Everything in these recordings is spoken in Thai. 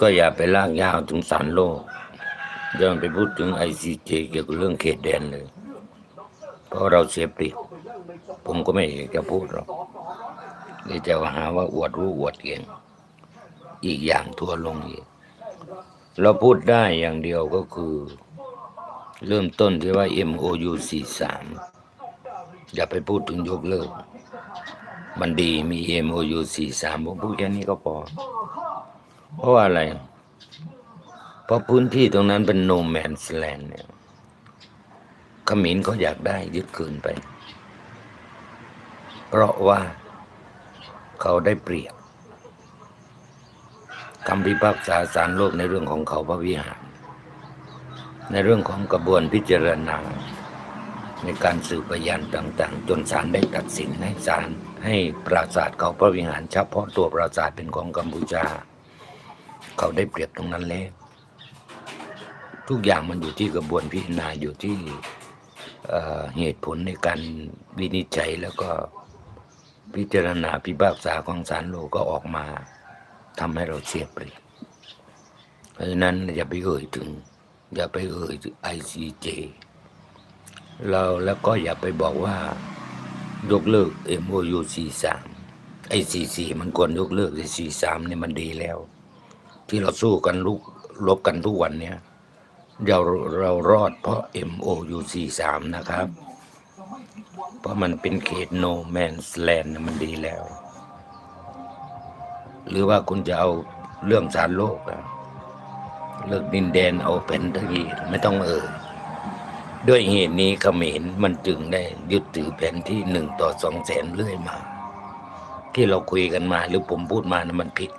ก็อย่าไปลากยาวถึงสารโลกอย่าไปพูดถึงไอซีเจเกี่ยวกับเรื่องเขตแดนเลย เพราะเราเสียเปรียบผมก็ไม่อยากจะพูดหรอกเดี๋ยวจะหาว่าอวดรู้อวดเก่งอีกอย่างทัวลงอีกเราพูดได้อย่างเดียวก็คือ เริ่มต้นที่ว่า MOU 43อย่าไปพูดถึงยกเลิก มันดีมี MOU 43ผมพูดแค่นี้ก็พอ เพราะว่าอะไร เพราะพื้นที่ตรงนั้นเป็น no man's land เนี่ยขมินเขาอยากได้ยึดคืนไป เพราะว่าเขาได้เปรียบคำพิพากษาศาลโลกในเรื่องของเขาพระวิหาร ในเรื่องของกระบวนพิจารณา ในการสืบพยานต่าง ๆ จนศาลได้ตัดสินให้ศาลให้ปราสาทเขาพระวิหารเฉพาะตัวปราสาทเป็นของกัมพูชา เขาได้เปรียบตรงนั้นแล้วทุกอย่างมันอยู่ที่กระบวนพิจารณาอยู่ที่เหตุผลในการวินิจฉัยแล้วก็พิจารณาพิพากษาของศาลโลกก็ออกมาทำให้เราเสียเปรียบเพราะฉะนั้นอย่าไปเอ่ยถึง อย่าไปเอ่ยถึงไอซีเจเราแล้วก็อย่าไปบอกว่ายกเลิก MOU 43ไอ้44มันควรยกเลิกไอ้43เนี่ยมันดีแล้ว ที่เราสู้กันลุกลบกันทุกวันเนี้ยเราเรารอดเพราะ MOU 43นะครับ เพราะมันเป็นเขต no man's land มันดีแล้ว หรือว่าคุณจะเอาเรื่องสารโลกอะเลือกดินแดนเอาเป็นทีไม่ต้องเอ่ยด้วยเหตุนี้เขมรมันจึงได้ยึดถือแผนที่หนึ่งต่อสองแสนเรื่อยมา ที่เราคุยกันมาหรือผมพูดมานะมันผิด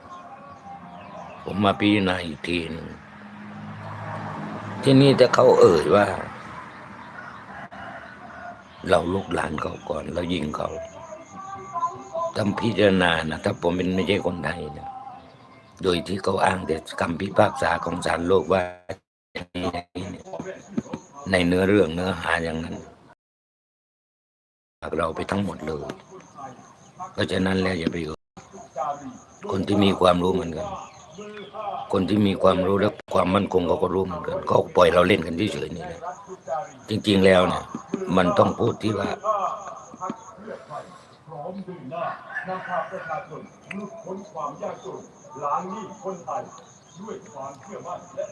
ผมมาพิจารณาอีกทีหนึงที่นี่ถ้าเขาเอ่ยว่า เราลุกหลานเขาก่อน เรายิงเขาทำพิจารณานะถ้าผมเป็นไม่ใช่คนไทยนะโดยที่เขาอ้างแต่คำพิพากษาของศาลโลกว่าในเนื้อเรื่องเนื้อหาอย่างนั้นฝากเราไปทั้งหมดเลยเพราะฉะนั้นแล้วอย่าไปคนที่มีความรู้เหมือนกัน คนที่มีความรู้และความมั่นคงเขาก็รู้เหมือนกันเขาปล่อยเราเล่นกันเฉยๆนี่แหละจริง ๆแล้วเนี่ยมันต้องพูดที่ว่าเพราะ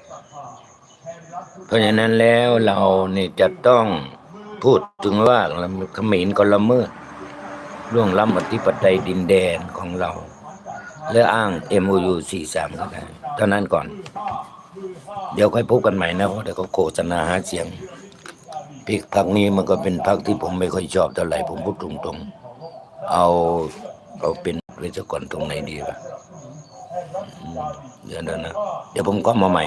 ศรัทธาแทนรัฐทุกเพราะฉะนั้นแล้วเราเนี่ยจะต้องพูดถึงว่าเขมรก็ละเมิดล่วงล้ำอธิปไตยดินแดนของเรา และอ้าง MOU 43ก็ได้เท่านั้นก่อน เดี๋ยวค่อยพบกันใหม่นะเพราะเดี๋ยวเขาโฆษณาหาเสียงพิกพักนี้มันก็เป็นพักที่ผมไม่ค่อยชอบเท่าไหร่ผมพูดตรงๆ เอาเอาเป็นว้ซะก่อนตรงไหนดีวะเดี๋ยวนะนะเดี๋ยวผมก็มาใหม่